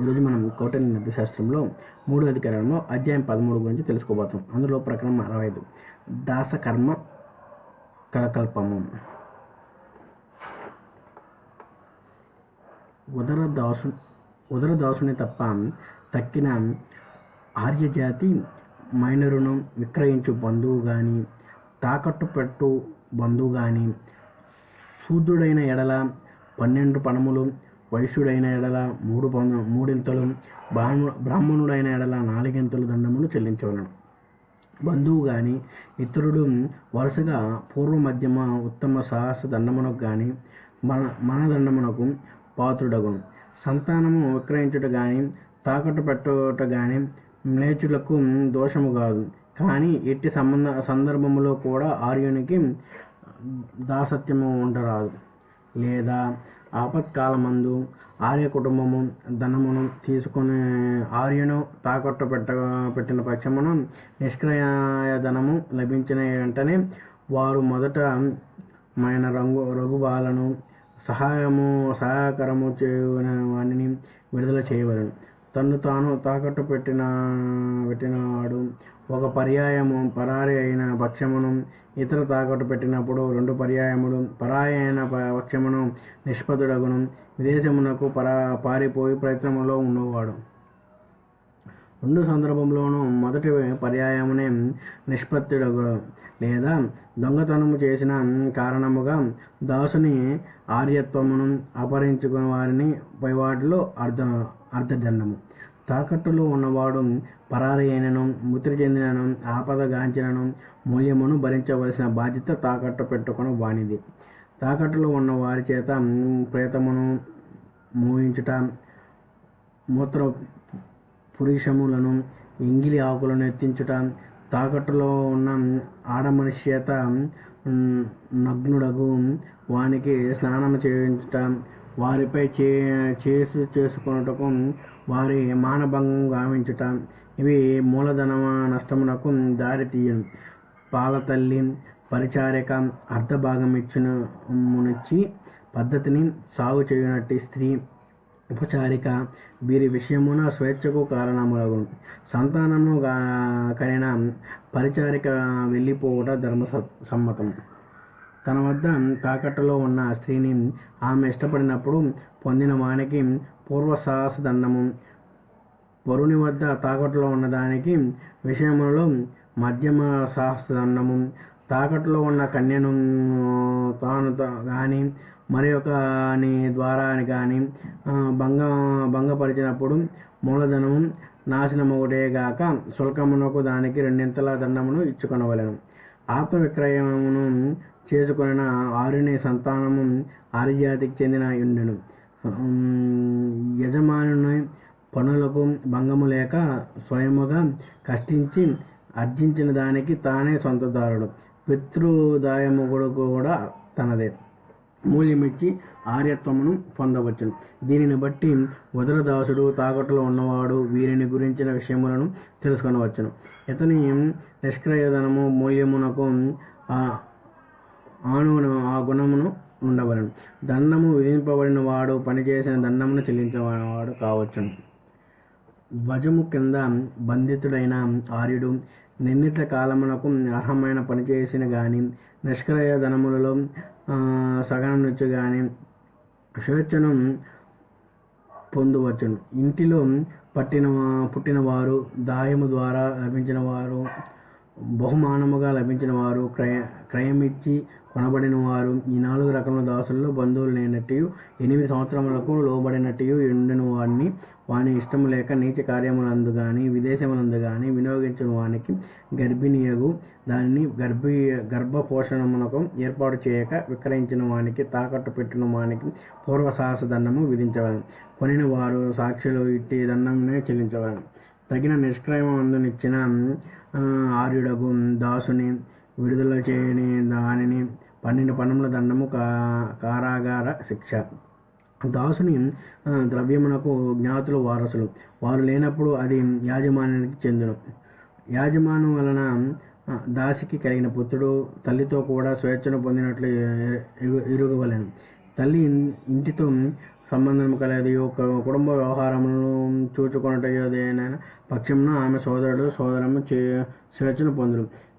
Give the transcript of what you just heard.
ఈరోజు మనం కౌటిల్య నీతి మూడో అధికారంలో అధ్యాయం పదమూడు గురించి తెలుసుకోబోతాం అందులో ప్రకరణం అరవై ఐదు దాసకర్మ కలకల్పము. ఉదర దాసు ఉదర దాసుని తప్ప తక్కిన ఆర్యజాతి మైనరును విక్రయించు బంధువు కానీ తాకట్టు పెట్టు బంధువు కానీ శూద్రుడైన ఎడల పన్నెండు పణములు వైశ్యుడైన ఎడల మూడు పొంద మూడింతలు బ్రాహ్మ బ్రాహ్మణుడైన ఎడల నాలుగింతలు దండములు చెల్లించవలను బంధువు కానీ ఇతరుడు వరుసగా పూర్వ మధ్యమ ఉత్తమ సాహస దండమునకు కానీ మన మన దండమునకు పాత్రుడగును. సంతానము విక్రయించుట కానీ తాకట్టు పెట్టుట కానీ మ్లేచులకు దోషము కాదు. కానీ ఎట్టి సంబంధ సందర్భములో కూడా ఆర్యునికి దాసత్యము ఉండరాదు. లేదా ఆపత్కాలమందు ఆర్య కుటుంబము ధనమును తీసుకుని ఆర్యను తాకట్టు పెట్ట పెట్టిన పక్షమును నిష్క్రయ ధనము లభించిన వెంటనే వారు మొదట మైన రంగు రఘుబాలను సహాయము సహాయకరము చేయని వాడిని విడుదల చేయవలను. తన్ను తాను తాకట్టు పెట్టిన పెట్టినవాడు ఒక పర్యాయము పరారి అయిన పక్షమును ఇతర తాకట్టు పెట్టినప్పుడు రెండు పర్యాయములు పరాయి అయిన ప- పక్షమును నిష్పదుడగును విదేశమునకు పరా పారిపోయి ప్రయత్నములో ఉన్నవాడు. రెండు సందర్భంలోనూ మొదటి పర్యాయమునే నిష్పత్తుడగు లేదా దొంగతనము చేసిన కారణముగా దాసుని ఆర్యత్వమును అపహరించుకున్న వారిని పైవాటిలో అర్ధ అర్ధదండము తాకట్టులో ఉన్నవాడు పరారి అయినను మృతి చెందినను ఆపద గాంచినను మూల్యమును భరించవలసిన బాధ్యత తాకట్టు పెట్టుకుని వానిది. తాకట్టులో ఉన్న వారి చేత ప్రేతమును మోయించుట మూత్ర పురుషములను ఎంగిలి ఆకులను ఎత్తించుట తాకట్టులో ఉన్న ఆడమనిషి చేత నగ్నుడగు వానికి స్నానం చేయించుట వారిపై చే చేసు చేసుకొనుటకు వారి మానభంగం గావించుట. ఇవి మూలధన నష్టమునకు దారి తీయను. పాలతల్లి పరిచారిక అర్ధభాగం ఇచ్చిన మునిచ్చి పద్ధతిని సాగు చేయునట్టి స్త్రీ ఉపచారిక వీరి విషయమున స్వేచ్ఛకు కారణములగు సంతానము కలిగిన కనిన పరిచారిక వెళ్ళిపోవుట ధర్మ స- సమ్మతం తన వద్ద తాకట్టులో ఉన్న స్త్రీని ఆమె ఇష్టపడినప్పుడు పొందిన వానికి పూర్వ సాహస దండము. వరుని వద్ద తాకట్టులో ఉన్నదానికి విషయములలో మధ్యమ సాహస దండము. తాకట్టులో ఉన్న కన్యను తాను కానీ మరి ఒకని ద్వారా కానీ భంగ భంగపరిచినప్పుడు మూలధనము నాశనం ఒకటే గాక శుల్కమునకు దానికి రెండింతల దండమును ఇచ్చుకొనవలను. ఆత్మ విక్రయమును చేసుకున్న ఆరుని సంతానము ఆర్యజాతికి చెందిన యుండెను. యజమానుని పనులకు భంగము లేక స్వయముగా కష్టించి అర్జించిన దానికి తానే సొంతదారుడు. పితృదాయము కూడా తనదే. మూల్యమిచ్చి ఆర్యత్వమును పొందవచ్చును. దీనిని బట్టి ఉదరదాసుడు తాకట్టులో ఉన్నవాడు వీరిని గురించిన విషయములను తెలుసుకొనవచ్చును. ఇతని నిష్క్రయధనము మూల్యమునకు ఆణువును ఆ గుణమును ఉండవలను. దండము విధింపబడిన వాడు పనిచేసిన దండమును చెల్లించేవాడు కావచ్చును. ధ్వజము కింద బంధితుడైన ఆర్యుడు నిర్ణీత కాలమునకు అర్హమైన పని చేసిన గాని నిష్క్రయ ధనములలో సగనం నుంచి గాని స్వేచ్ఛను పొందవచ్చును. ఇంటిలో పట్టిన పుట్టినవారు దాయము ద్వారా లభించిన వారు బహుమానముగా లభించిన వారు క్రయ క్రయమిచ్చి కొనబడిన వారు ఈ నాలుగు రకముల దాసుల్లో బంధువులు లేనట్టు ఎనిమిది సంవత్సరములకు లోబడినట్టు ఉండిన వాడిని వాని ఇష్టము లేక నీచ కార్యములందు కానీ విదేశములందు కానీ వినియోగించిన వానికి గర్భిణీయగు. దానిని గర్భి గర్భపోషణమునకు ఏర్పాటు చేయక విక్రయించిన వానికి తాకట్టు పెట్టిన వానికి పూర్వ సాహస దండము విధించవలను. కొనిన వారు సాక్షులు ఇట్టి దండమునే చెల్లించవలను. తగిన నిష్క్రయమందునిచ్చిన ఆర్యుడకు ఆర్యుడగు దాసుని విడుదల చేయని దానిని పన్నెండు పన్నముల దండము కా కారాగార శిక్ష. దాసుని ద్రవ్యమునకు జ్ఞాతులు వారసులు. వారు లేనప్పుడు అది యాజమాన్యానికి చెందును. యాజమాను వలన దాసికి కలిగిన పుత్రుడు తల్లితో కూడా స్వేచ్ఛను పొందినట్లు ఎ- తల్లి ఇంటితో సంబంధము కలది కుటుంబ వ్యవహారములను చూచుకొనుట ఏదైనా పక్షమున ఆమె సోదరుడు సోదరము చే స్వేచ్ఛను పొందును.